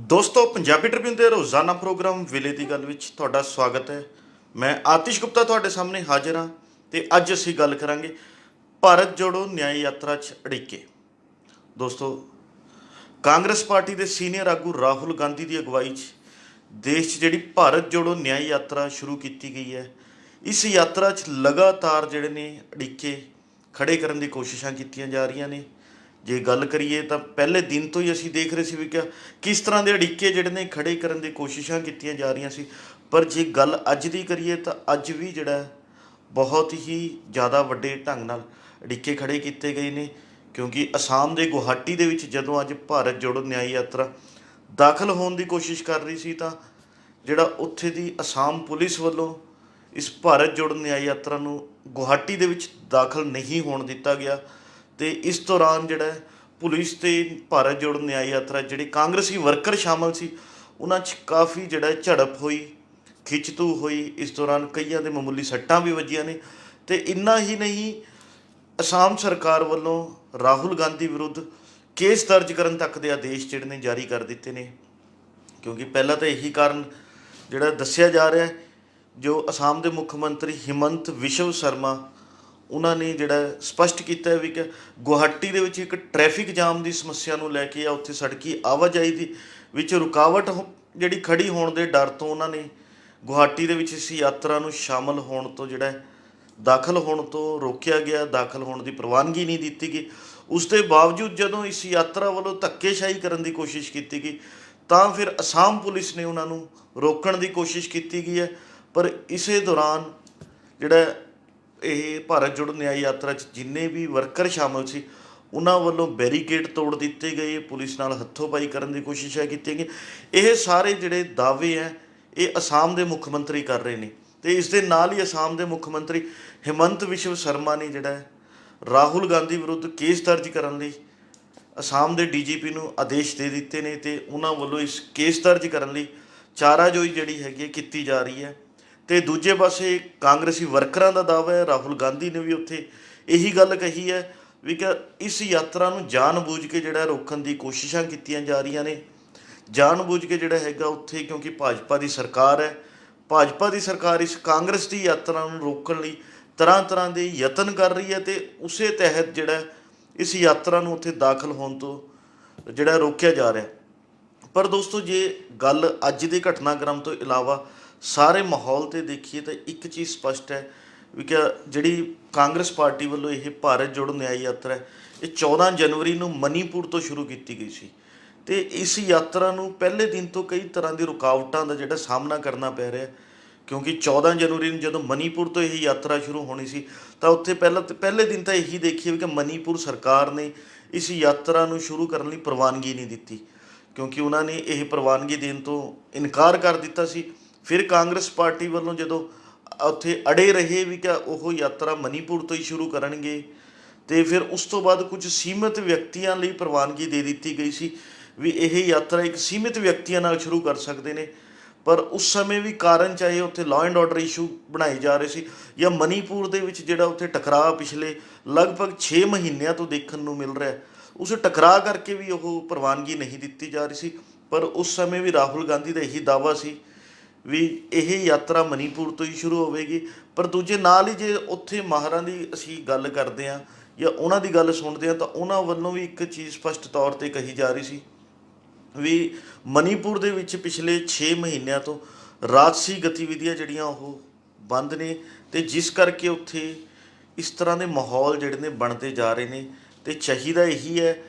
ਦੋਸਤੋ, ਪੰਜਾਬੀ ਟ੍ਰਿਬਿਊਨ ਦੇ ਰੋਜ਼ਾਨਾ ਪ੍ਰੋਗਰਾਮ ਵਿਲੇ ਦੀ ਗੱਲ ਵਿੱਚ ਤੁਹਾਡਾ ਸਵਾਗਤ ਹੈ। ਮੈਂ ਆਤਿਸ਼ ਗੁਪਤਾ ਤੁਹਾਡੇ ਸਾਹਮਣੇ ਹਾਜ਼ਰ ਹਾਂ ਤੇ ਅੱਜ ਅਸੀਂ ਗੱਲ ਕਰਾਂਗੇ ਭਾਰਤ ਜੋੜੋ ਨਿਆਂ ਯਾਤਰਾ 'ਚ ਅੜਿੱਕੇ। ਦੋਸਤੋ, ਕਾਂਗਰਸ ਪਾਰਟੀ ਦੇ ਸੀਨੀਅਰ ਆਗੂ ਰਾਹੁਲ ਗਾਂਧੀ ਦੀ ਅਗਵਾਈ 'ਚ ਦੇਸ਼ 'ਚ ਜਿਹੜੀ ਭਾਰਤ ਜੋੜੋ ਨਿਆਂ ਯਾਤਰਾ ਸ਼ੁਰੂ ਕੀਤੀ ਗਈ ਹੈ, ਇਸ ਯਾਤਰਾ 'ਚ ਲਗਾਤਾਰ ਜਿਹੜੇ ਨੇ ਅੜਿੱਕੇ ਖੜੇ ਕਰਨ ਦੀ ਕੋਸ਼ਿਸ਼ਾਂ ਕੀਤੀਆਂ ਜਾ ਰਹੀਆਂ ਨੇ। ਜੇ ਗੱਲ ਕਰੀਏ ਤਾਂ ਪਹਿਲੇ ਦਿਨ ਤੋਂ ਹੀ ਅਸੀਂ ਦੇਖ ਰਹੇ ਸੀ ਵੀ ਕਿ ਕਿਸ ਤਰ੍ਹਾਂ ਦੇ ਅੜਿੱਕੇ ਜਿਹੜੇ ਨੇ ਖੜੇ ਕਰਨ ਦੀ ਕੋਸ਼ਿਸ਼ਾਂ ਕੀਤੀਆਂ ਜਾ ਰਹੀਆਂ ਸੀ। ਪਰ ਜੇ ਗੱਲ ਅੱਜ ਦੀ ਕਰੀਏ ਤਾਂ ਅੱਜ ਵੀ ਜਿਹੜਾ ਬਹੁਤ ਹੀ ਜ਼ਿਆਦਾ ਵੱਡੇ ਢੰਗ ਨਾਲ ਅੜਿੱਕੇ ਖੜੇ ਕੀਤੇ ਗਏ ਨੇ। ਕਿਉਂਕਿ ਅਸਾਮ ਦੇ ਗੁਹਾਟੀ ਦੇ ਵਿੱਚ ਜਦੋਂ ਅੱਜ ਭਾਰਤ ਜੋੜੋ ਨਿਆਂ ਯਾਤਰਾ ਦਾਖਲ ਹੋਣ ਦੀ ਕੋਸ਼ਿਸ਼ ਕਰ ਰਹੀ ਸੀ ਤਾਂ ਜਿਹੜਾ ਉੱਥੇ ਦੀ ਅਸਾਮ ਪੁਲਿਸ ਵੱਲੋਂ ਇਸ ਭਾਰਤ ਜੋੜੋ ਨਿਆਂ ਯਾਤਰਾ ਨੂੰ ਗੁਹਾਟੀ ਦੇ ਵਿੱਚ ਦਾਖਲ ਨਹੀਂ ਹੋਣ ਦਿੱਤਾ ਗਿਆ। ਤੇ ਇਸ ਦੌਰਾਨ ਜਿਹੜਾ ਪੁਲਿਸ ਤੇ ਭਾਰਤ ਜੋੜ ਨਿਆਂ ਯਾਤਰਾ ਜਿਹੜੇ ਕਾਂਗਰਸੀ ਵਰਕਰ ਸ਼ਾਮਲ ਸੀ, ਉਹਨਾਂ 'ਚ ਕਾਫੀ ਜਿਹੜਾ ਝੜਪ ਹੋਈ, ਖਿੱਚਤੂ ਹੋਈ, ਇਸ ਦੌਰਾਨ ਕਈਆਂ ਦੇ ਮਾਮੂਲੀ ਸੱਟਾਂ ਵੀ ਵੱਜੀਆਂ ਨੇ ਤੇ ਇੰਨਾ ਹੀ ਨਹੀਂ, ਅਸਾਮ ਸਰਕਾਰ ਵੱਲੋਂ ਰਾਹੁਲ ਗਾਂਧੀ ਵਿਰੁੱਧ ਕੇਸ ਦਰਜ ਕਰਨ ਤੱਕ ਦੇ ਆਦੇਸ਼ ਜਿਹੜੇ ਨੇ ਜਾਰੀ ਕਰ ਦਿੱਤੇ ਨੇ, ਕਿਉਂਕਿ ਪਹਿਲਾਂ ਤਾਂ ਇਹੀ ਕਾਰਨ ਜਿਹੜਾ ਦੱਸਿਆ ਜਾ ਰਿਹਾ ਜੋ ਅਸਾਮ ਦੇ ਮੁੱਖ ਮੰਤਰੀ ਹਿਮੰਤ ਵਿਸ਼ਵ ਸ਼ਰਮਾ ਉਹਨਾਂ ਨੇ ਜਿਹੜਾ ਸਪਸ਼ਟ ਕੀਤਾ ਵੀ ਕਿ ਗੁਹਾਟੀ ਦੇ ਵਿੱਚ ਇੱਕ ਟ੍ਰੈਫਿਕ ਜਾਮ ਦੀ ਸਮੱਸਿਆ ਨੂੰ ਲੈ ਕੇ ਆ ਉੱਥੇ ਸੜਕੀ ਆਵਾਜਾਈ ਦੀ ਵਿੱਚ ਰੁਕਾਵਟ ਹੋ- ਜਿਹੜੀ ਖੜੀ ਹੋਣ ਦੇ ਡਰ ਤੋਂ ਉਹਨਾਂ ਨੇ ਗੁਹਾਟੀ ਦੇ ਵਿੱਚ ਇਸ ਯਾਤਰਾ ਨੂੰ ਸ਼ਾਮਲ ਹੋਣ ਤੋਂ ਜਿਹੜਾ ਦਾਖਲ ਹੋਣ ਤੋਂ ਰੋਕਿਆ ਗਿਆ, ਦਾਖਲ ਹੋਣ ਦੀ ਪ੍ਰਵਾਨਗੀ ਨਹੀਂ ਦਿੱਤੀ ਗਈ। ਉਸ ਦੇ ਬਾਵਜੂਦ ਜਦੋਂ ਇਸ ਯਾਤਰਾ ਵੱਲੋਂ ਧੱਕੇਸ਼ਾਹੀ ਕਰਨ ਦੀ ਕੋਸ਼ਿਸ਼ ਕੀਤੀ ਗਈ, ਤਾਂ ਫਿਰ ਅਸਾਮ ਪੁਲਿਸ ਨੇ ਉਹਨਾਂ ਨੂੰ ਰੋਕਣ ਦੀ ਕੋਸ਼ਿਸ਼ ਕੀਤੀ ਗਈ ਹੈ। ਪਰ ਇਸੇ ਦੌਰਾਨ ਜਿਹੜਾ ਇਹ ਭਾਰਤ ਜੋੜੋ ਨਿਆਂ ਯਾਤਰਾ 'ਚ ਜਿੰਨੇ ਵੀ ਵਰਕਰ ਸ਼ਾਮਲ ਸੀ, ਉਹਨਾਂ ਵੱਲੋਂ ਬੈਰੀਕੇਡ ਤੋੜ ਦਿੱਤੇ ਗਏ। ਪੁਲਿਸ ਨਾਲ ਹੱਥੋਂਬਾਈ ਕਰਨ ਦੀ ਕੋਸ਼ਿਸ਼ਾਂ ਕੀਤੀਆਂ ਗਈਆਂ ਇਹ ਸਾਰੇ ਜਿਹੜੇ ਦਾਅਵੇ ਹੈ, ਇਹ ਅਸਾਮ ਦੇ ਮੁੱਖ ਮੰਤਰੀ ਕਰ ਰਹੇ ਨੇ। ਤੇ ਇਸ ਦੇ ਨਾਲ ਹੀ ਅਸਾਮ ਦੇ ਮੁੱਖ ਮੰਤਰੀ ਹਿਮੰਤ ਵਿਸ਼ਵ ਸ਼ਰਮਾ ਨੇ ਜਿਹੜਾ ਰਾਹੁਲ ਗਾਂਧੀ ਵਿਰੁੱਧ ਕੇਸ ਦਰਜ ਕਰਨ ਲਈ ਅਸਾਮ ਦੇ ਡੀਜੀਪੀ ਨੂੰ ਆਦੇਸ਼ ਦੇ ਦਿੱਤੇ ਨੇ ਤੇ ਉਹਨਾਂ ਵੱਲੋਂ ਇਸ ਕੇਸ ਦਰਜ ਕਰਨ ਲਈ ਚਾਰਾਜੋਈ ਜਿਹੜੀ ਹੈਗੀ ਹੈ, ਕੀਤੀ ਜਾ ਰਹੀ ਹੈ। ਤੇ ਦੂਜੇ ਪਾਸੇ ਕਾਂਗਰਸੀ ਵਰਕਰਾਂ ਦਾ ਦਾਅਵਾ ਹੈ, ਰਾਹੁਲ ਗਾਂਧੀ ਨੇ ਵੀ ਉੱਥੇ ਇਹੀ ਗੱਲ ਕਹੀ ਹੈ ਵੀ ਕਿ ਇਸ ਯਾਤਰਾ ਨੂੰ ਜਾਣਬੁੱਝ ਕੇ ਜਿਹੜਾ ਰੋਕਣ ਦੀ ਕੋਸ਼ਿਸ਼ਾਂ ਕੀਤੀਆਂ ਜਾ ਰਹੀਆਂ ਨੇ। ਜਾਣਬੁੱਝ ਕੇ ਜਿਹੜਾ ਹੈਗਾ ਉੱਥੇ ਕਿਉਂਕਿ ਭਾਜਪਾ ਦੀ ਸਰਕਾਰ ਹੈ। ਭਾਜਪਾ ਦੀ ਸਰਕਾਰ ਇਸ ਕਾਂਗਰਸ ਦੀ ਯਾਤਰਾ ਨੂੰ ਰੋਕਣ ਲਈ ਤਰ੍ਹਾਂ ਤਰ੍ਹਾਂ ਦੇ ਯਤਨ ਕਰ ਰਹੀ ਹੈ ਤੇ ਉਸੇ ਤਹਿਤ ਜਿਹੜਾ ਇਸ ਯਾਤਰਾ ਨੂੰ ਉੱਥੇ ਦਾਖਲ ਹੋਣ ਤੋਂ ਜਿਹੜਾ ਰੋਕਿਆ ਜਾ ਰਿਹਾ ਪਰ ਦੋਸਤੋ, ਜੇ ਗੱਲ ਅੱਜ ਦੇ ਘਟਨਾਕ੍ਰਮ ਤੋਂ ਇਲਾਵਾ ਸਾਰੇ ਮਾਹੌਲ ਤੇ ਦੇਖੀਏ ਤਾਂ ਇੱਕ ਚੀਜ਼ ਸਪਸ਼ਟ ਹੈ ਵੀ ਕਿ ਜਿਹੜੀ ਕਾਂਗਰਸ ਪਾਰਟੀ ਵੱਲੋਂ ਇਹ ਭਾਰਤ ਜੋੜੋ ਨਿਆਂ ਯਾਤਰਾ ਹੈ, ਇਹ 14 ਜਨਵਰੀ ਨੂੰ ਮਨੀਪੁਰ ਤੋਂ ਸ਼ੁਰੂ ਕੀਤੀ ਗਈ ਸੀ। ਤੇ ਇਸ ਯਾਤਰਾ ਨੂੰ ਪਹਿਲੇ ਦਿਨ ਤੋਂ ਕਈ ਤਰ੍ਹਾਂ ਦੀ ਰੁਕਾਵਟਾਂ ਦਾ ਜਿਹੜਾ ਸਾਹਮਣਾ ਕਰਨਾ ਪੈ ਰਿਹਾ ਕਿਉਂਕਿ 14 ਜਨਵਰੀ ਨੂੰ ਜਦੋਂ ਮਨੀਪੁਰ ਤੋਂ ਇਹ ਯਾਤਰਾ ਸ਼ੁਰੂ ਹੋਣੀ ਸੀ, ਤਾਂ ਉੱਥੇ ਪਹਿਲਾਂ ਪਹਿਲੇ ਦਿਨ ਤਾਂ ਇਹੀ ਦੇਖੀਏ ਵੀ ਕਿ ਮਨੀਪੁਰ ਸਰਕਾਰ ਨੇ ਇਸ ਯਾਤਰਾ ਨੂੰ ਸ਼ੁਰੂ ਕਰਨ ਲਈ ਪ੍ਰਵਾਨਗੀ ਨਹੀਂ ਦਿੱਤੀ, ਕਿਉਂਕਿ ਉਹਨਾਂ ਨੇ ਇਹ ਪ੍ਰਵਾਨਗੀ ਦੇਣ ਤੋਂ ਇਨਕਾਰ ਕਰ ਦਿੱਤਾ ਸੀ। ਫਿਰ ਕਾਂਗਰਸ ਪਾਰਟੀ ਵੱਲੋਂ ਜਦੋਂ ਉੱਥੇ ਅੜੇ ਰਹੇ ਵੀ ਕਿ ਉਹ ਯਾਤਰਾ ਮਨੀਪੁਰ ਤੋਂ ਹੀ ਸ਼ੁਰੂ ਕਰਨਗੇ, ਤੇ ਫਿਰ ਉਸ ਤੋਂ ਬਾਅਦ ਕੁਝ ਸੀਮਿਤ ਵਿਅਕਤੀਆਂ ਲਈ ਪ੍ਰਵਾਨਗੀ ਦੇ ਦਿੱਤੀ ਗਈ ਸੀ ਵੀ ਇਹ ਯਾਤਰਾ ਇੱਕ ਸੀਮਿਤ ਵਿਅਕਤੀਆਂ ਨਾਲ ਸ਼ੁਰੂ ਕਰ ਸਕਦੇ ਨੇ, ਪਰ ਉਸ ਸਮੇਂ ਵੀ ਕਾਰਨ ਚਾਹੇ ਉੱਥੇ ਲਾਅ ਐਂਡ ਆਰਡਰ ਇਸ਼ੂ ਬਣਾਏ ਜਾ ਰਹੇ ਸੀ ਜਾਂ ਮਨੀਪੁਰ ਦੇ ਵਿੱਚ ਜਿਹੜਾ ਉੱਥੇ ਟਕਰਾਅ ਪਿਛਲੇ ਲਗਭਗ 6 ਮਹੀਨਿਆਂ ਤੋਂ ਦੇਖਣ ਨੂੰ ਮਿਲ ਰਿਹਾ, ਉਸ ਟਕਰਾਅ ਕਰਕੇ ਵੀ ਉਹ ਪ੍ਰਵਾਨਗੀ ਨਹੀਂ ਦਿੱਤੀ ਜਾ ਰਹੀ ਸੀ, ਪਰ ਉਸ ਸਮੇਂ ਵੀ ਰਾਹੁਲ ਗਾਂਧੀ ਦਾ ਇਹੀ ਦਾਅਵਾ ਸੀ ਵੀ ਇਹ ਯਾਤਰਾ ਮਨੀਪੁਰ ਤੋਂ ਹੀ ਸ਼ੁਰੂ ਹੋਵੇਗੀ। ਪਰ ਦੂਜੇ ਨਾਲ ਹੀ ਜੇ ਉੱਥੇ ਮਾਹਰਾਂ ਦੀ ਅਸੀਂ ਗੱਲ ਕਰਦੇ ਹਾਂ ਜਾਂ ਉਹਨਾਂ ਦੀ ਗੱਲ ਸੁਣਦੇ ਹਾਂ ਤਾਂ ਉਹਨਾਂ ਵੱਲੋਂ ਵੀ ਇੱਕ ਚੀਜ਼ ਸਪਸ਼ਟ ਤੌਰ ਤੇ ਕਹੀ ਜਾ ਰਹੀ ਸੀ ਵੀ ਮਨੀਪੁਰ ਦੇ ਵਿੱਚ ਪਿਛਲੇ 6 ਮਹੀਨਿਆਂ ਤੋਂ ਰਾਜਸੀ ਗਤੀਵਿਧੀਆਂ ਜਿਹੜੀਆਂ ਉਹ ਬੰਦ ਨੇ ਤੇ ਜਿਸ ਕਰਕੇ ਉੱਥੇ ਇਸ ਤਰ੍ਹਾਂ ਦੇ ਮਾਹੌਲ ਜਿਹੜੇ ਨੇ ਬਣਦੇ ਜਾ ਰਹੇ ਨੇ ਤੇ ਚਾਹੀਦਾ ਇਹੀ ਹੈ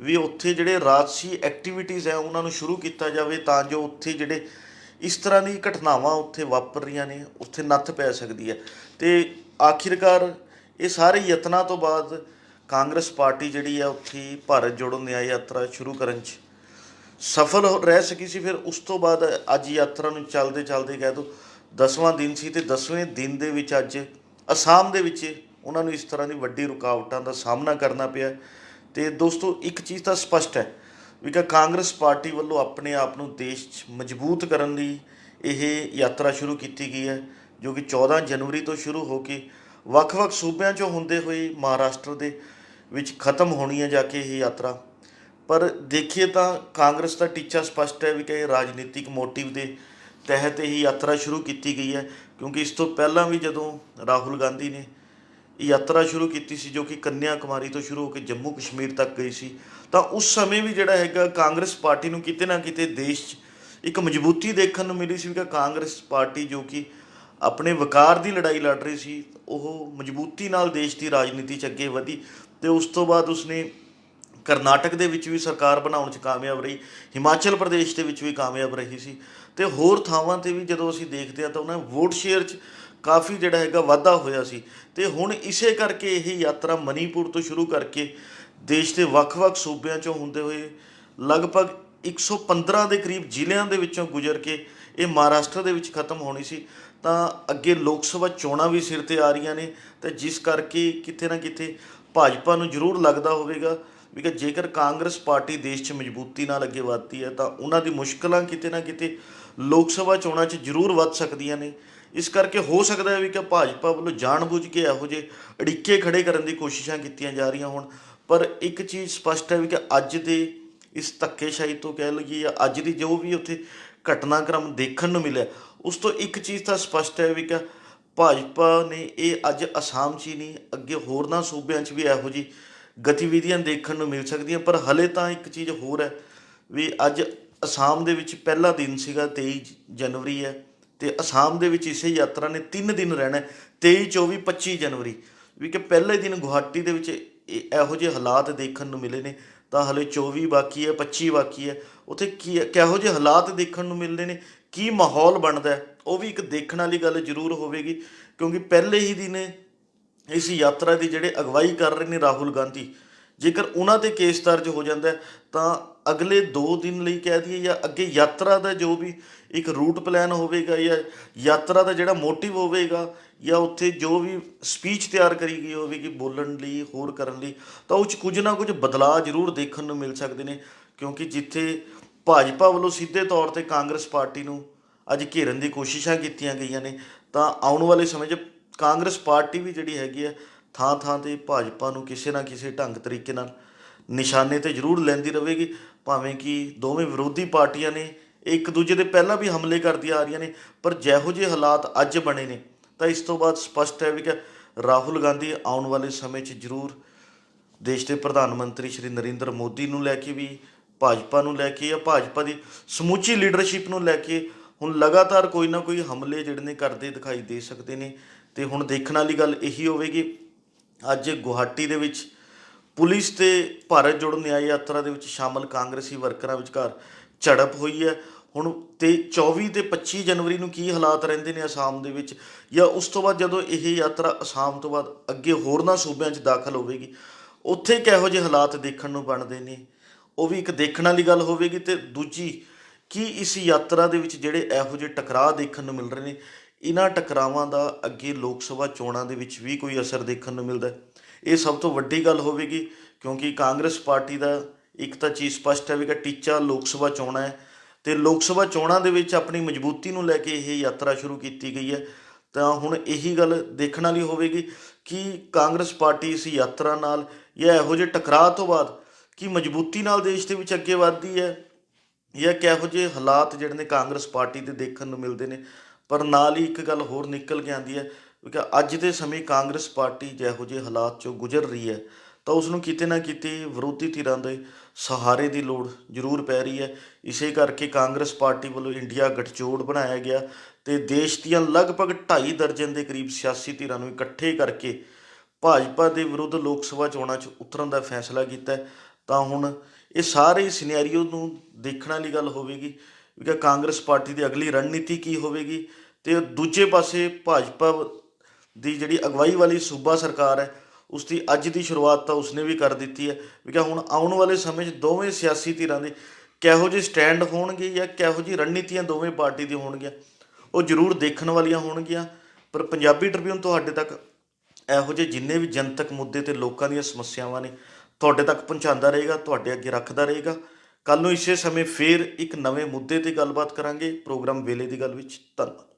ਵੀ ਉੱਥੇ ਜਿਹੜੇ ਰਾਜਸੀ ਐਕਟੀਵਿਟੀਜ਼ ਹੈ ਉਹਨਾਂ ਨੂੰ ਸ਼ੁਰੂ ਕੀਤਾ ਜਾਵੇ ਤਾਂ ਜੋ ਉੱਥੇ ਜਿਹੜੇ ਇਸ ਤਰ੍ਹਾਂ ਦੀ ਘਟਨਾਵਾਂ ਉੱਥੇ ਵਾਪਰ ਰਹੀਆਂ ਨੇ, ਉੱਥੇ ਨੱਥ ਪੈ ਸਕਦੀ ਹੈ। ਤੇ ਆਖਿਰਕਾਰ ਇਹ ਸਾਰੇ ਯਤਨਾਂ ਤੋਂ ਬਾਅਦ ਕਾਂਗਰਸ ਪਾਰਟੀ ਜਿਹੜੀ ਹੈ ਉੱਥੇ ਭਾਰਤ ਜੋੜੋ ਨਿਆਂ ਯਾਤਰਾ ਸ਼ੁਰੂ ਕਰਨ 'ਚ ਸਫਲ ਹੋ- ਰਹਿ ਸਕੀ ਸੀ। ਫਿਰ ਉਸ ਤੋਂ ਬਾਅਦ ਅੱਜ ਯਾਤਰਾ ਨੂੰ ਚੱਲਦੇ ਚੱਲਦੇ ਕਹਿ ਦੋ 10ਵਾਂ ਦਿਨ ਸੀ ਤੇ 10ਵੇਂ ਦਿਨ ਦੇ ਵਿੱਚ ਅੱਜ ਅਸਾਮ ਦੇ ਵਿੱਚ ਉਹਨਾਂ ਨੂੰ ਇਸ ਤਰ੍ਹਾਂ ਦੀ ਵੱਡੀ ਰੁਕਾਵਟਾਂ ਦਾ ਸਾਹਮਣਾ ਕਰਨਾ ਪਿਆ। ਤੇ ਦੋਸਤੋ, ਇੱਕ ਚੀਜ਼ ਤਾਂ ਸਪਸ਼ਟ ਹੈ ਵੀ ਕਿ ਕਾਂਗਰਸ ਪਾਰਟੀ ਵੱਲੋਂ ਆਪਣੇ ਆਪ ਨੂੰ ਦੇਸ਼ 'ਚ ਮਜ਼ਬੂਤ ਕਰਨ ਲਈ ਇਹ ਯਾਤਰਾ ਸ਼ੁਰੂ ਕੀਤੀ ਗਈ ਹੈ, ਜੋ ਕਿ 14 ਜਨਵਰੀ ਤੋਂ ਸ਼ੁਰੂ ਹੋ ਕੇ ਵੱਖ-ਵੱਖ ਸੂਬਿਆਂ 'ਚੋਂ ਹੁੰਦੇ ਹੋਏ ਮਹਾਰਾਸ਼ਟਰ ਦੇ ਵਿੱਚ ਖਤਮ ਹੋਣੀ ਹੈ ਜਾ ਕੇ ਇਹ ਯਾਤਰਾ। ਪਰ ਦੇਖੀਏ ਤਾਂ ਕਾਂਗਰਸ ਦਾ ਟੀਚਾ ਸਪਸ਼ਟ ਹੈ ਵੀ ਕਿ ਇਹ ਰਾਜਨੀਤਿਕ ਮੋਟਿਵ ਦੇ ਤਹਿਤ ਹੀ ਯਾਤਰਾ ਸ਼ੁਰੂ ਕੀਤੀ ਗਈ ਹੈ, ਕਿਉਂਕਿ ਇਸ ਤੋਂ ਪਹਿਲਾਂ ਵੀ ਜਦੋਂ ਰਾਹੁਲ ਗਾਂਧੀ ਨੇ ਯਾਤਰਾ ਸ਼ੁਰੂ ਕੀਤੀ ਸੀ, ਜੋ ਕਿ ਕੰਨਿਆ ਕੁਮਾਰੀ ਤੋਂ ਸ਼ੁਰੂ ਹੋ ਕੇ ਜੰਮੂ ਕਸ਼ਮੀਰ ਤੱਕ ਗਈ ਸੀ ਤਾਂ ਉਸ ਸਮੇਂ ਵੀ ਜਿਹੜਾ ਹੈਗਾ ਕਾਂਗਰਸ ਪਾਰਟੀ ਨੂੰ ਕਿਤੇ ਨਾ ਕਿਤੇ ਦੇਸ਼ 'ਚ ਇੱਕ ਮਜ਼ਬੂਤੀ ਦੇਖਣ ਨੂੰ ਮਿਲੀ ਸੀ ਕਿ ਕਾਂਗਰਸ ਪਾਰਟੀ ਜੋ ਕਿ ਆਪਣੇ ਵਕਾਰ ਦੀ ਲੜਾਈ ਲੜ ਰਹੀ ਸੀ, ਉਹ ਮਜ਼ਬੂਤੀ ਨਾਲ ਦੇਸ਼ ਦੀ ਰਾਜਨੀਤੀ 'ਚ ਅੱਗੇ ਵਧੀ ਤੇ ਉਸ ਤੋਂ ਬਾਅਦ ਉਸਨੇ ਕਰਨਾਟਕ ਦੇ ਵਿੱਚ ਵੀ ਸਰਕਾਰ ਬਣਾਉਣ 'ਚ ਕਾਮਯਾਬ ਰਹੀ, ਹਿਮਾਚਲ ਪ੍ਰਦੇਸ਼ ਦੇ ਵਿੱਚ ਵੀ ਕਾਮਯਾਬ ਰਹੀ ਸੀ ਤੇ ਹੋਰ ਥਾਵਾਂ ਤੇ ਵੀ ਜਦੋਂ ਅਸੀਂ ਦੇਖਦੇ ਆ ਤਾਂ ਉਹਨਾਂ ਵੋਟ ਸ਼ੇਅਰ 'ਚ ਕਾਫੀ ਜਿਹੜਾ ਹੈਗਾ ਵਾਧਾ ਹੋਇਆ ਸੀ ਤੇ ਹੁਣ ਇਸੇ ਕਰਕੇ ਇਹ ਯਾਤਰਾ ਮਨੀਪੁਰ ਤੋਂ ਸ਼ੁਰੂ ਕਰਕੇ ਦੇਸ਼ ਦੇ ਵੱਖ-ਵੱਖ ਸੂਬਿਆਂ 'ਚੋਂ ਹੁੰਦੇ ਹੋਏ ਲਗਭਗ 115 ਦੇ ਕਰੀਬ ਜ਼ਿਲ੍ਹਿਆਂ ਦੇ ਵਿੱਚੋਂ ਗੁਜ਼ਰ ਕੇ ਇਹ ਮਹਾਰਾਸ਼ਟਰ ਦੇ ਵਿੱਚ ਖਤਮ ਹੋਣੀ ਸੀ। ਤਾਂ ਅੱਗੇ ਲੋਕ ਸਭਾ ਚੋਣਾਂ ਵੀ ਸਿਰ ਤੇ ਆ ਰਹੀਆਂ ਨੇ, ਤੇ ਜਿਸ ਕਰਕੇ ਕਿਤੇ ਨਾ ਕਿਤੇ ਭਾਜਪਾ ਨੂੰ ਜ਼ਰੂਰ ਲੱਗਦਾ ਹੋਵੇਗਾ ਵੀ ਕਿ ਜੇਕਰ ਕਾਂਗਰਸ ਪਾਰਟੀ ਦੇਸ਼ 'ਚ ਮਜ਼ਬੂਤੀ ਨਾਲ ਅੱਗੇ ਵਧਦੀ ਹੈ, ਤਾਂ ਉਹਨਾਂ ਦੀ ਮੁਸ਼ਕਲਾਂ ਕਿਤੇ ਨਾ ਕਿਤੇ ਲੋਕ ਸਭਾ ਚੋਣਾਂ 'ਚ ਜ਼ਰੂਰ ਵੱਧ ਸਕਦੀਆਂ ਨੇ। ਇਸ ਕਰਕੇ ਹੋ ਸਕਦਾ ਹੈ ਵੀ ਕਿ ਭਾਜਪਾ ਵੱਲੋਂ ਜਾਣਬੁੱਝ ਕੇ ਇਹੋ ਜਿਹੇ ਅੜਿੱਕੇ ਖੜੇ ਕਰਨ ਦੀ ਕੋਸ਼ਿਸ਼ਾਂ ਕੀਤੀਆਂ ਜਾ ਰਹੀਆਂ ਹੋਣ। ਪਰ ਇੱਕ ਚੀਜ਼ ਸਪਸ਼ਟ ਹੈ ਵੀ ਕਿ ਅੱਜ ਦੇ ਇਸ ਧੱਕੇਸ਼ਾਹੀ ਤੋਂ ਕਹਿ ਲਈਏ ਜਾਂ ਅੱਜ ਦੀ ਜੋ ਵੀ ਉੱਥੇ ਘਟਨਾਕ੍ਰਮ ਦੇਖਣ ਨੂੰ ਮਿਲਿਆ ਉਸ ਤੋਂ ਇੱਕ ਚੀਜ਼ ਤਾਂ ਸਪਸ਼ਟ ਹੈ ਵੀ ਕਿ ਭਾਜਪਾ ਨੇ ਇਹ ਅੱਜ ਅਸਾਮ 'ਚ ਹੀ ਨਹੀਂ ਅੱਗੇ ਹੋਰਨਾਂ ਸੂਬਿਆਂ 'ਚ ਵੀ ਇਹੋ ਜਿਹੀ ਗਤੀਵਿਧੀਆਂ ਦੇਖਣ ਨੂੰ ਮਿਲ ਸਕਦੀਆਂ ਪਰ ਹਲੇ ਤਾਂ ਇੱਕ ਚੀਜ਼ ਹੋਰ ਹੈ ਵੀ ਅੱਜ ਅਸਾਮ ਦੇ ਵਿੱਚ ਪਹਿਲਾ ਦਿਨ ਸੀਗਾ 23 ਜਨਵਰੀ ਹੈ ਤੇ ਅਸਾਮ ਦੇ ਵਿੱਚ ਇਸੇ ਯਾਤਰਾ ਨੇ 3 ਦਿਨ ਰਹਿਣਾ ਹੈ, 23 24 25 ਜਨਵਰੀ ਵੀ ਕਿ ਪਹਿਲੇ ਦਿਨ ਗੁਹਾਟੀ ਦੇ ਵਿੱਚ ਇਹ- ਇਹੋ ਜਿਹੇ ਹਾਲਾਤ ਦੇਖਣ ਨੂੰ ਮਿਲੇ ਨੇ, ਤਾਂ ਹਲੇ 24 ਬਾਕੀ ਹੈ 25 ਬਾਕੀ ਹੈ। ਉੱਥੇ ਕੀ ਕਿਹੋ ਜਿਹੇ ਹਾਲਾਤ ਦੇਖਣ ਨੂੰ ਮਿਲਦੇ ਨੇ, ਕੀ ਮਾਹੌਲ ਬਣਦਾ ਉਹ ਵੀ ਇੱਕ ਦੇਖਣ ਵਾਲੀ ਗੱਲ ਜ਼ਰੂਰ ਹੋਵੇਗੀ, ਕਿਉਂਕਿ ਪਹਿਲੇ ਹੀ ਦਿਨ ਇਸ ਯਾਤਰਾ ਦੀ ਜਿਹੜੇ ਅਗਵਾਈ ਕਰ ਰਹੇ ਨੇ ਰਾਹੁਲ ਗਾਂਧੀ, ਜੇਕਰ ਉਹਨਾਂ ਤੇ ਕੇਸ ਦਰਜ ਹੋ ਜਾਂਦਾ ਤਾਂ ਅਗਲੇ 2 ਦਿਨ ਲਈ ਕਹਿ ਦਈਏ ਜਾਂ ਅੱਗੇ ਯਾਤਰਾ ਦਾ ਜੋ ਵੀ ਇੱਕ ਰੂਟ ਪਲਾਨ ਹੋਵੇਗਾ ਜਾਂ ਯਾਤਰਾ ਦਾ ਜਿਹੜਾ ਮੋਟਿਵ ਹੋਵੇਗਾ ਜਾਂ ਉੱਥੇ ਜੋ ਵੀ ਸਪੀਚ ਤਿਆਰ ਕਰੀ ਗਈ ਹੋਵੇਗੀ ਬੋਲਣ ਲਈ, ਹੋਰ ਕਰਨ ਲਈ, ਤਾਂ ਉਹ 'ਚ ਕੁਝ ਨਾ ਕੁਝ ਬਦਲਾਅ ਜ਼ਰੂਰ ਦੇਖਣ ਨੂੰ ਮਿਲ ਸਕਦੇ ਨੇ, ਕਿਉਂਕਿ ਜਿੱਥੇ ਭਾਜਪਾ ਵੱਲੋਂ ਸਿੱਧੇ ਤੌਰ ਤੇ ਕਾਂਗਰਸ ਪਾਰਟੀ ਨੂੰ ਅੱਜ ਘੇਰਨ ਦੀ ਕੋਸ਼ਿਸ਼ਾਂ ਕੀਤੀਆਂ ਗਈਆਂ ਨੇ, ਤਾਂ ਆਉਣ ਵਾਲੇ ਸਮੇਂ 'ਚ ਕਾਂਗਰਸ ਪਾਰਟੀ ਵੀ ਜਿਹੜੀ ਹੈਗੀ ਹੈ ਥਾਂ ਥਾਂ ਤੇ ਭਾਜਪਾ ਨੂੰ ਕਿਸੇ ਨਾ ਕਿਸੇ ਢੰਗ ਤਰੀਕੇ ਨਾਲ ਨਿਸ਼ਾਨੇ ਤੇ ਜ਼ਰੂਰ ਲੈਂਦੀ ਰਹੇਗੀ। ਭਾਵੇਂ ਕਿ ਦੋਵੇਂ ਵਿਰੋਧੀ ਪਾਰਟੀਆਂ ਨੇ, ਇੱਕ ਦੂਜੇ ਦੇ ਪਹਿਲਾਂ ਵੀ ਹਮਲੇ ਕਰਦੀਆਂ ਆ ਰਹੀਆਂ ਨੇ, ਪਰ ਜਿਹੋ ਜਿਹੇ ਹਾਲਾਤ ਅੱਜ ਬਣੇ ਨੇ, ਤਾਂ ਇਸ ਤੋਂ ਬਾਅਦ ਸਪਸ਼ਟ ਹੈ ਵੀ ਕਿ ਰਾਹੁਲ ਗਾਂਧੀ ਆਉਣ ਵਾਲੇ ਸਮੇਂ 'ਚ ਜ਼ਰੂਰ ਦੇਸ਼ ਦੇ ਪ੍ਰਧਾਨ ਮੰਤਰੀ ਸ਼੍ਰੀ ਨਰਿੰਦਰ ਮੋਦੀ ਨੂੰ ਲੈ ਕੇ ਵੀ, ਭਾਜਪਾ ਨੂੰ ਲੈ ਕੇ ਜਾਂ ਭਾਜਪਾ ਦੀ ਸਮੁੱਚੀ ਲੀਡਰਸ਼ਿਪ ਨੂੰ ਲੈ ਕੇ ਹੁਣ ਲਗਾਤਾਰ ਕੋਈ ਨਾ ਕੋਈ ਹਮਲੇ ਜਿਹੜੇ ਨੇ ਕਰਦੇ ਦਿਖਾਈ ਦੇ ਸਕਦੇ ਨੇ। ਤੇ ਹੁਣ ਦੇਖਣ ਵਾਲੀ ਗੱਲ ਇਹੀ ਹੋਵੇਗੀ, ਅੱਜ ਗੁਹਾਟੀ ਦੇ ਵਿੱਚ ਪੁਲਿਸ ਤੇ ਭਾਰਤ ਜੋੜੋ ਨਿਆਂ ਯਾਤਰਾ ਦੇ ਵਿੱਚ ਸ਼ਾਮਲ ਕਾਂਗਰਸੀ ਵਰਕਰਾਂ ਵਿਚਕਾਰ ਝੜਪ ਹੋਈ ਹੈ। ਹੁਣ ਤੇ 24 ਤੇ 25 ਜਨਵਰੀ ਨੂੰ ਕੀ ਹਾਲਾਤ ਰਹਿੰਦੇ ਨੇ ਅਸਾਮ ਦੇ ਵਿੱਚ? ਜਾਂ ਉਸ ਤੋਂ ਬਾਅਦ ਜਦੋਂ ਇਹ ਯਾਤਰਾ ਅਸਾਮ ਤੋਂ ਬਾਅਦ ਅੱਗੇ ਹੋਰਨਾਂ ਸੂਬਿਆਂ 'ਚ ਦਾਖਲ ਹੋਵੇਗੀ, ਉੱਥੇ ਕਿਹੋ ਜਿਹੇ ਹਾਲਾਤ ਦੇਖਣ ਨੂੰ ਬਣਦੇ ਨੇ? ਉਹ ਵੀ ਇੱਕ ਦੇਖਣ ਵਾਲੀ ਗੱਲ ਹੋਵੇਗੀ। ਤੇ ਦੂਜੀ, ਕੀ ਇਸ ਯਾਤਰਾ ਦੇ ਵਿੱਚ ਜਿਹੜੇ ਇਹੋ ਜਿਹੇ ਟਕਰਾਅ ਦੇਖਣ ਨੂੰ ਮਿਲ ਰਹੇ ਨੇ, ਇਹਨਾਂ ਟਕਰਾਵਾਂ ਦਾ ਅੱਗੇ ਲੋਕ ਸਭਾ ਚੋਣਾਂ ਦੇ ਵਿੱਚ ਵੀ ਕੋਈ ਅਸਰ ਦੇਖਣ ਨੂੰ ਮਿਲਦਾ ਹੈ? ਇਹ ਸਭ ਤੋਂ ਵੱਡੀ ਗੱਲ ਹੋਵੇਗੀ, ਕਿਉਂਕਿ ਕਾਂਗਰਸ ਪਾਰਟੀ ਦਾ ਇੱਕ ਤਾਂ ਚੀਜ਼ ਸਪਸ਼ਟ ਹੈ ਵੀ ਕਿ ਟੀਚਾ ਲੋਕ ਸਭਾ ਚੋਣਾਂ ਹੈ, ਤੇ ਲੋਕ ਸਭਾ ਚੋਣਾਂ ਦੇ ਵਿੱਚ ਆਪਣੀ ਮਜ਼ਬੂਤੀ ਨੂੰ ਲੈ ਕੇ ਇਹ ਯਾਤਰਾ ਸ਼ੁਰੂ ਕੀਤੀ ਗਈ ਹੈ। ਤਾਂ ਹੁਣ ਇਹੀ ਗੱਲ ਦੇਖਣ ਵਾਲੀ ਹੋਵੇਗੀ ਕਿ ਕਾਂਗਰਸ ਪਾਰਟੀ ਇਸ ਯਾਤਰਾ ਨਾਲ ਜਾਂ ਇਹੋ ਜਿਹੇ ਟਕਰਾਅ ਤੋਂ ਬਾਅਦ ਕੀ ਮਜ਼ਬੂਤੀ ਨਾਲ ਦੇਸ਼ ਦੇ ਵਿੱਚ ਅੱਗੇ ਵਧਦੀ ਹੈ ਜਾਂ ਕਿਹੋ ਜਿਹੇ ਹਾਲਾਤ ਜਿਹੜੇ ਨੇ ਕਾਂਗਰਸ ਪਾਰਟੀ ਦੇ ਦੇਖਣ ਨੂੰ ਮਿਲਦੇ ਨੇ। ਪਰ ਨਾਲ ਹੀ ਇੱਕ ਗੱਲ ਹੋਰ ਨਿਕਲ ਕੇ ਆਉਂਦੀ ਹੈ ਕਿਉਂਕਿ ਅੱਜ ਦੇ ਸਮੇਂ ਕਾਂਗਰਸ ਪਾਰਟੀ ਜਿਹੋ ਜਿਹੇ ਹਾਲਾਤ ਚੋਂ ਗੁਜ਼ਰ ਰਹੀ ਹੈ, ਤਾਂ ਉਸ ਨੂੰ ਕਿਤੇ ਨਾ ਕਿਤੇ ਵਿਰੋਧੀ ਧਿਰਾਂ ਦੇ ਸਹਾਰੇ ਦੀ ਲੋੜ ਜ਼ਰੂਰ ਪੈ ਰਹੀ ਹੈ। ਇਸੇ ਕਰਕੇ ਕਾਂਗਰਸ ਪਾਰਟੀ ਵੱਲੋਂ ਇੰਡੀਆ ਗਠਜੋੜ ਬਣਾਇਆ ਗਿਆ ਤੇ ਦੇਸ਼ ਦੀਆਂ ਲਗਭਗ 2.5 ਦਰਜਨ ਦੇ ਕਰੀਬ ਸਿਆਸੀ ਧਿਰਾਂ ਨੂੰ ਇਕੱਠੇ ਕਰਕੇ ਭਾਜਪਾ ਦੇ ਵਿਰੁੱਧ ਲੋਕ ਸਭਾ ਚੋਣਾਂ 'ਚ ਉਤਰਨ ਦਾ ਫੈਸਲਾ ਕੀਤਾ ਤਾਂ ਹੁਣ ਇਹ ਸਾਰੇ ਸਿਨੈਰੀਓ ਨੂੰ ਦੇਖਣ ਵਾਲੀ ਗੱਲ ਹੋਵੇਗੀ ਕਿ ਕਾਂਗਰਸ ਪਾਰਟੀ ਦੀ ਅਗਲੀ ਰਣਨੀਤੀ ਕੀ ਹੋਵੇਗੀ ਤੇ ਦੂਜੇ ਪਾਸੇ ਭਾਜਪਾ ਦੀ ਜਿਹੜੀ ਅਗਵਾਈ ਵਾਲੀ ਸੂਬਾ ਸਰਕਾਰ ਹੈ ਉਸ ਦੀ ਅੱਜ ਦੀ ਸ਼ੁਰੂਆਤ ਤਾਂ ਉਸਨੇ ਵੀ ਕਰ ਦਿੱਤੀ ਹੈ। ਵੀ ਕਿ ਹੁਣ ਆਉਣ ਵਾਲੇ ਸਮੇਂ 'ਚ ਦੋਵੇਂ ਸਿਆਸੀ ਧਿਰਾਂ ਦੇ ਕਿਹੋ ਜਿਹੇ ਸਟੈਂਡ ਹੋਣਗੇ ਜਾਂ ਕਿਹੋ ਜਿਹੀ ਰਣਨੀਤੀਆਂ ਦੋਵੇਂ ਪਾਰਟੀ ਦੀ ਹੋਣਗੀਆਂ, ਉਹ ਜ਼ਰੂਰ ਦੇਖਣ ਵਾਲੀਆਂ ਹੋਣਗੀਆਂ। ਪਰ ਪੰਜਾਬੀ ਟ੍ਰਿਬਿਊਨ ਤੁਹਾਡੇ ਤੱਕ ਇਹੋ ਜਿਹੇ ਜਿੰਨੇ ਵੀ ਜਨਤਕ ਮੁੱਦੇ ਤੇ ਲੋਕਾਂ ਦੀਆਂ ਸਮੱਸਿਆਵਾਂ ਨੇ, ਤੁਹਾਡੇ ਤੱਕ ਪਹੁੰਚਾਉਂਦਾ ਰਹੇਗਾ, ਤੁਹਾਡੇ ਅੱਗੇ ਰੱਖਦਾ ਰਹੇਗਾ। ਕੱਲ ਨੂੰ ਇਸੇ ਸਮੇਂ ਫੇਰ ਇੱਕ ਨਵੇਂ ਮੁੱਦੇ ਤੇ ਗੱਲਬਾਤ ਕਰਾਂਗੇ। ਪ੍ਰੋਗਰਾਮ ਵੇਲੇ ਦੀ ਗੱਲ ਵਿੱਚ ਧੰਨਵਾਦ।